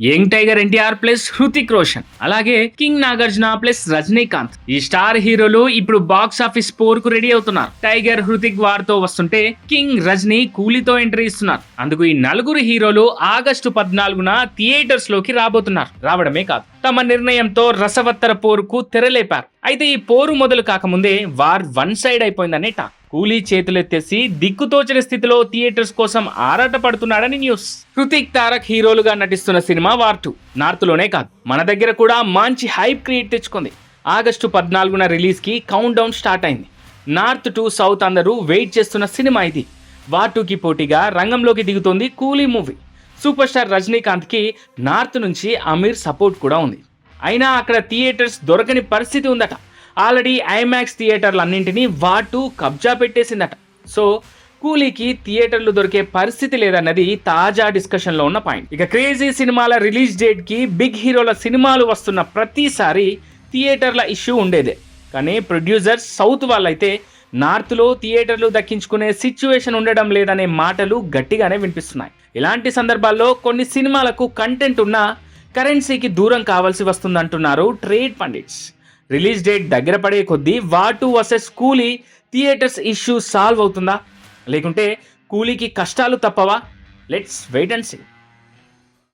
Young tiger NTR plus Hrithik Roshan అలాగే king Nagarjuna plus Rajinikanth. ఈ star హీరోలు ఇప్పుడు బాక్స్ ఆఫీస్ పోర్కు రెడీ అవుతున్నారు. టైగర్ హృతిక్ వారితో వస్తుంటే కింగ్ రజనీ కూలీతో ఎంట్రీ ఇస్తున్నారు. అందుకు ఈ నలుగురు హీరోలు ఆగస్టు పద్నాలుగున థియేటర్స్లోకి రాబోతున్నారు. రావడమే కాదు తమ నిర్ణయంతో రసవత్తర పోరుకు తెరలేపారు. అయితే ఈ పోరు మొదలు కాకముందే వార్ వన్ సైడ్ అయిపోయిందనేట టాక్. కూలీ చేతులెత్తేసి దిక్కుతోచని స్థితిలో థియేటర్స్ కోసం ఆరాట పడుతున్నాడని న్యూస్. హృతిక్ తారక్ హీరోలుగా నటిస్తున్న సినిమా వార్ టూ. నార్త్లోనే కాదు. మన దగ్గర కూడా మంచి హైప్ క్రియేట్ తెచ్చుకుంది. ఆగస్టు పద్నాలుగున రిలీజ్కి కౌంట్ డౌన్ స్టార్ట్ అయింది. నార్త్ టు సౌత్ అందరూ వెయిట్ చేస్తున్న సినిమా ఇది. వార్ టూకి పోటీగా రంగంలోకి దిగుతోంది కూలీ మూవీ. సూపర్ స్టార్ రజనీకాంత్కి నార్త్ నుంచి అమీర్ సపోర్ట్ కూడా ఉంది. అయినా అక్కడ థియేటర్స్ దొరకని పరిస్థితి ఉందట. ఆల్రెడీ ఐమాక్స్ థియేటర్లు అన్నింటినీ వాటు కబ్జా పెట్టేసిందట. సో కూలీకి థియేటర్లు దొరికే పరిస్థితి లేదన్నది తాజా డిస్కషన్లో ఉన్న పాయింట్. ఇక క్రేజీ సినిమాల రిలీజ్ డేట్కి బిగ్ హీరోల సినిమాలు వస్తున్న ప్రతిసారి థియేటర్ల ఇష్యూ ఉండేదే. కానీ ప్రొడ్యూసర్స్ సౌత్ వాళ్ళైతే నార్త్లో థియేటర్లు దక్కించుకునే సిచ్యువేషన్ ఉండడం లేదనే మాటలు గట్టిగానే వినిపిస్తున్నాయి. ఇలాంటి సందర్భాల్లో కొన్ని సినిమాలకు కంటెంట్ ఉన్నా కరెన్సీకి దూరం కావాల్సి వస్తుందంటున్నారు ట్రేడ్ పండిట్స్. రిలీజ్ డేట్ దగ్గర పడే కొద్దీ వాటు versus Coolie theatres issue solve అవుతుందా? లేకుంటే కూలీకి కష్టాలు తప్పవా? Let's wait and see